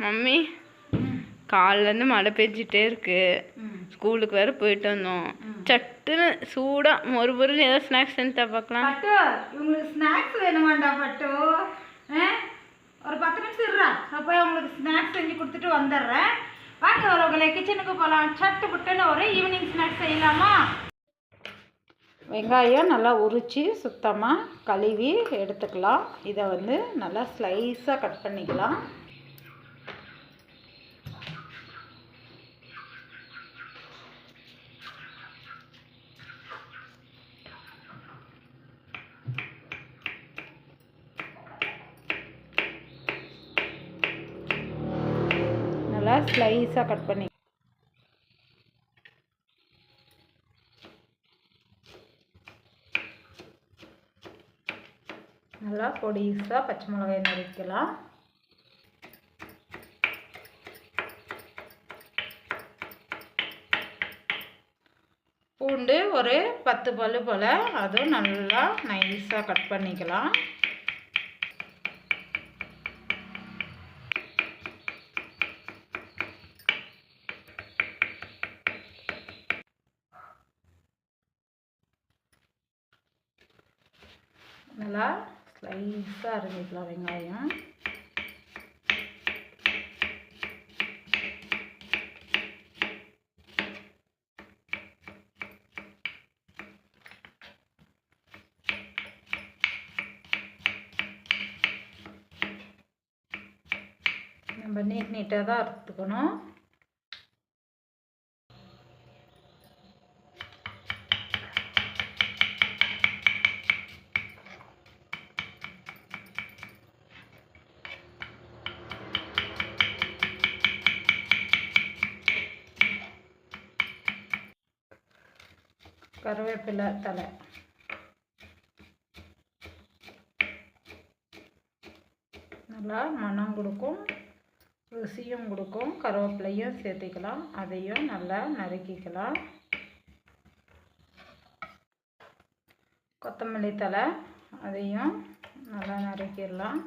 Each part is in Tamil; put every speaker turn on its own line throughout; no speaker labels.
மம்மி காலிலேருந்து மழை பெஞ்சிட்டே இருக்கு. ஸ்கூலுக்கு வேற போயிட்டு வந்தோம். சட்டுன்னு சூடா ஒரு பொருள் ஏதாவது ஸ்நாக்ஸ் செஞ்சா பார்க்கலாம்
பட்டு இவங்களுக்கு ஸ்நாக்ஸ் வேணுமாண்டா பட்டு? ஆ? ஒரு பத்து நிமிஷம் இருறா நான் போய் உங்களுக்கு ஸ்நாக்ஸ் செஞ்சு கொடுத்துட்டு வந்துடுறேன். வாங்க உங்களை கிச்சனுக்கு போகலாம். சட்டு புட்டுன்னு ஒரு ஈவினிங் ஸ்நாக்ஸ் செய்யலாமா? வெங்காயம் நல்லா உரித்து சுத்தமாக கழுவி எடுத்துக்கலாம். இதை வந்து நல்லா ஸ்லைஸாக கட் பண்ணிக்கலாம். ஸ்லைஸாக கட் பண்ணி. நல்லா பொடிசாக பச்சை மிளகாய் நறுக்கலாம் பூண்டு ஒரு பத்து பல்லு போல் அதுவும் நல்லா நைஸாக கட் பண்ணிக்கலாம். நல்லா ஸ்லைஸாக அரைஞ்சிக்கலாம் வெங்காயம். நம்ம நீட் நீட்டாக தான் அறுத்துக்கணும். கருவேப்பிலை தலை. நல்லா மணம் கொடுக்கும் ருசியும் கொடுக்கும். கருவேப்பிலையும் சேர்த்துக்கலாம். அதையும் நல்லா நறுக்கிக்கலாம். கொத்தமல்லி தலை அதையும் நல்லா நறுக்கிடலாம்.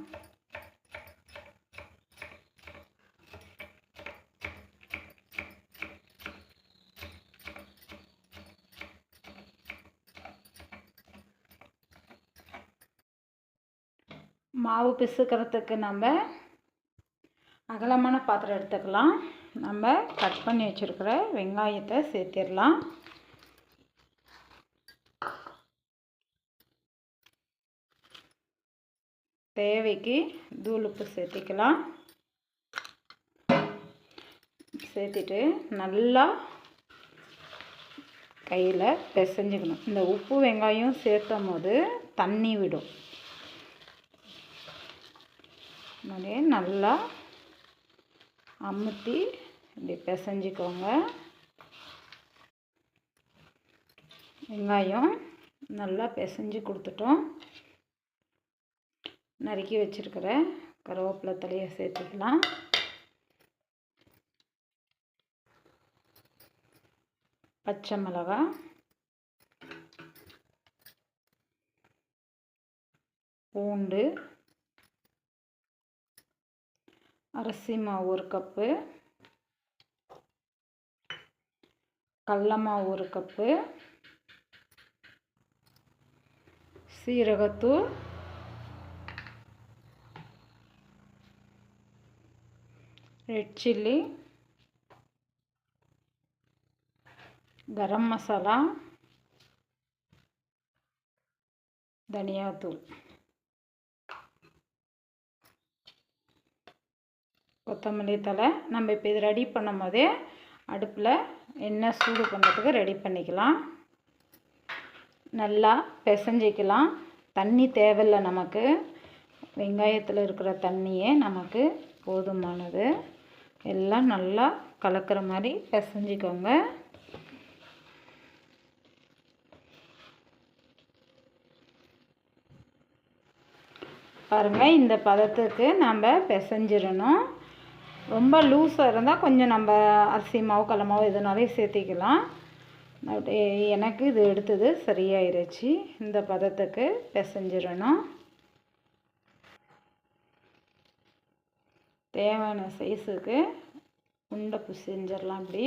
மாவு பிசுக்கிறதுக்கு நம்ம அகலமான பாத்திரம் எடுத்துக்கலாம். நம்ம கட் பண்ணி வச்சுருக்கிற வெங்காயத்தை சேர்த்திடலாம். தேவைக்கு தூளுப்பு சேர்த்திக்கலாம். சேர்த்திட்டு நல்லா கையில் பிசைஞ்சுக்கணும். இந்த உப்பு வெங்காயம் சேர்த்தும் போது தண்ணி விடும். அப்படியே நல்லா அமுத்தி இப்படி பிசைஞ்சிக்கோங்க. வெங்காயம் நல்லா பிசைஞ்சு கொடுத்துட்டோம். நறுக்கி வச்சுருக்கிற கருவேப்பிலை தலையை சேர்த்துக்கலாம். பச்சை மிளகா. பூண்டு. அரிசி மாவு ஒரு கப்பு. கடல மாவு ஒரு கப்பு. சீரகத்தூள். Red chilli garam masala. தனியாத்தூள். கொத்தமல்லி தலை நம்ம இப்போ இது ரெடி பண்ணும் போதே அடுப்பில் எண்ணெய் சூடு பண்ணுறதுக்கு ரெடி பண்ணிக்கலாம். நல்லா பிசைஞ்சிக்கலாம். தண்ணி தேவையில்லை நமக்கு. வெங்காயத்தில் இருக்கிற தண்ணியே நமக்கு போதுமானது. எல்லாம் நல்லா கலக்கிற மாதிரி பிசைஞ்சிக்கோங்க. பாருங்கள் இந்த பதத்துக்கு நம்ம பிசைஞ்சிடணும். ரொம்ப லூஸாக இருந்தால் கொஞ்சம் நம்ம அரிசி மாவு கல்லமாவோ எதுனாலே சேர்த்திக்கலாம். அப்படி எனக்கு இது எடுத்தது சரியாயிருச்சு. இந்த பதத்துக்கு பிசைஞ்சிடணும். தேவையான சைஸுக்கு உண்டை பிசைஞ்சிடலாம் அப்படி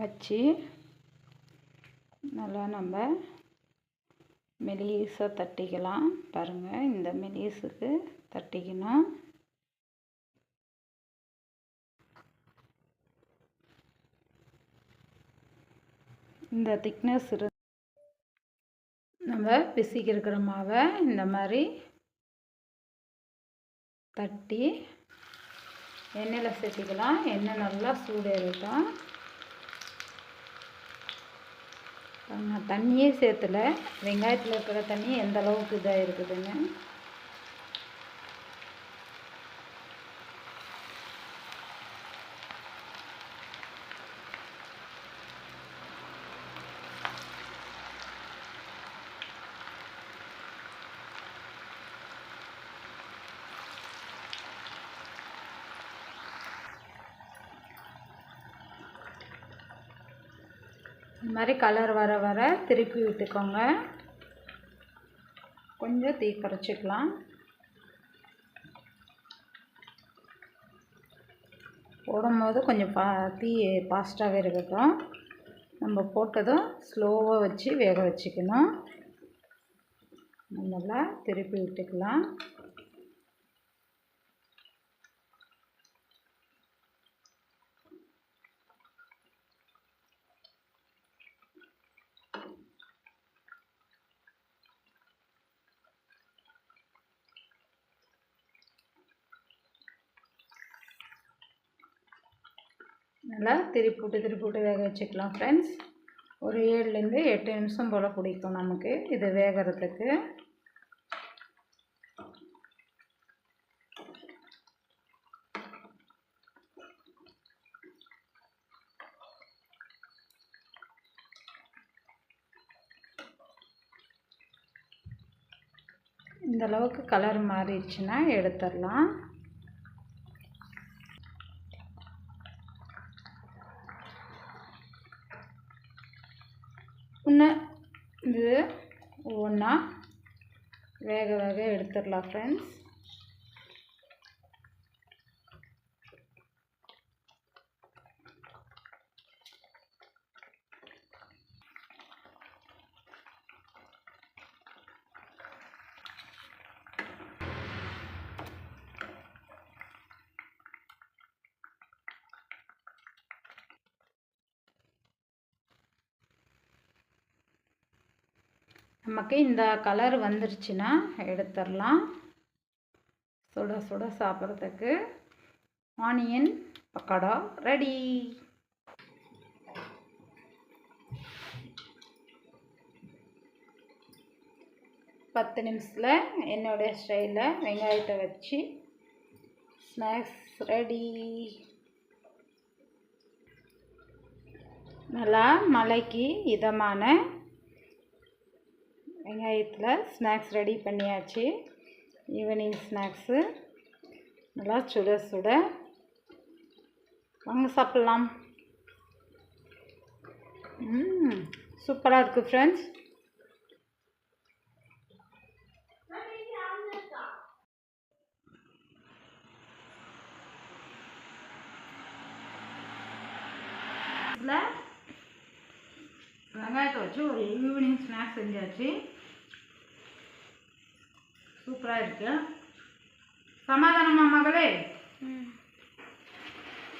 வச்சு நல்லா நம்ம மெலிசாக தட்டிக்கலாம். பாருங்கள் இந்த மெலிசுக்கு தட்டிக்கணும் இந்த திக்னஸ் இரு நம்ம பிசிக்கு இருக்கிற மாவை இந்த மாதிரி தட்டி எண்ணெயில் சேர்த்திக்கலாம். எண்ணெய் நல்லா சூடு நான் தண்ணியே சேர்த்துல. வெங்காயத்தில் இருக்கிற தண்ணி எந்த அளவுக்கு இதாக இருக்குதுன்னு. இந்த மாதிரி கலர் வர வர திருப்பி விட்டுக்கோங்க. கொஞ்சம் தீ குறைச்சிக்கலாம் போடும்போது கொஞ்சம் பா தீ ஃபாஸ்ட்டாகவே இருக்கட்டும். நம்ம போட்டதும் ஸ்லோவாக வச்சு வேக வச்சுக்கணும். நல்லா திருப்பி விட்டுக்கலாம். நல்லா திருப்பி விட்டு திருப்பி விட்டு வேக வச்சுக்கலாம் ஃப்ரெண்ட்ஸ் ஒரு ஏழுலேருந்து எட்டு நிமிஷம் போல் பிடிக்கும் நமக்கு இது வேகிறதுக்கு. இந்த அளவுக்கு கலர் மாறிடுச்சுன்னா எடுத்துடலாம். இன்னும் இது ஒவ்வொன்றா வேக வேக எடுத்துடலாம் ஃப்ரெண்ட்ஸ் நமக்கு இந்த கலர் வந்துருச்சுன்னா எடுத்துடலாம். சுட சுட சாப்பிட்றதுக்கு ஆனியன் பக்கோடா ரெடி பத்து நிமிஷத்தில் என்னுடைய ஸ்டைலில் வெங்காயத்தை வச்சு ஸ்நாக்ஸ் ரெடி நல்லா மலைக்கு இதமான வெங்காயத்தில் ஸ்நாக்ஸ் ரெடி பண்ணியாச்சு. ஈவினிங் ஸ்நாக்ஸு நல்லா சுட சுட வாங்க சாப்பிட்லாம். ம் சூப்பராக இருக்குது ஃப்ரெண்ட்ஸ் வெங்காயத்தை வச்சு ஒரு ஈவினிங் ஸ்நாக்ஸ் செஞ்சாச்சு. சூப்பராக இருக்கு. சமாதானமா மகளே?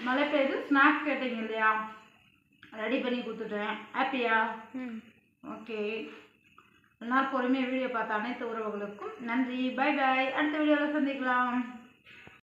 மழை பெய்யுது ஸ்நாக்ஸ் கேட்டீங்க இல்லையா? ரெடி பண்ணி கொடுத்துட்டேன். ஹாப்பியா
ம்.
ஓகே எல்லாரும் பொறுமையாக வீடியோ பார்த்த அனைத்து உறவுகளுக்கும் நன்றி. பை பாய் அடுத்த வீடியோவில் சந்திக்கலாம்.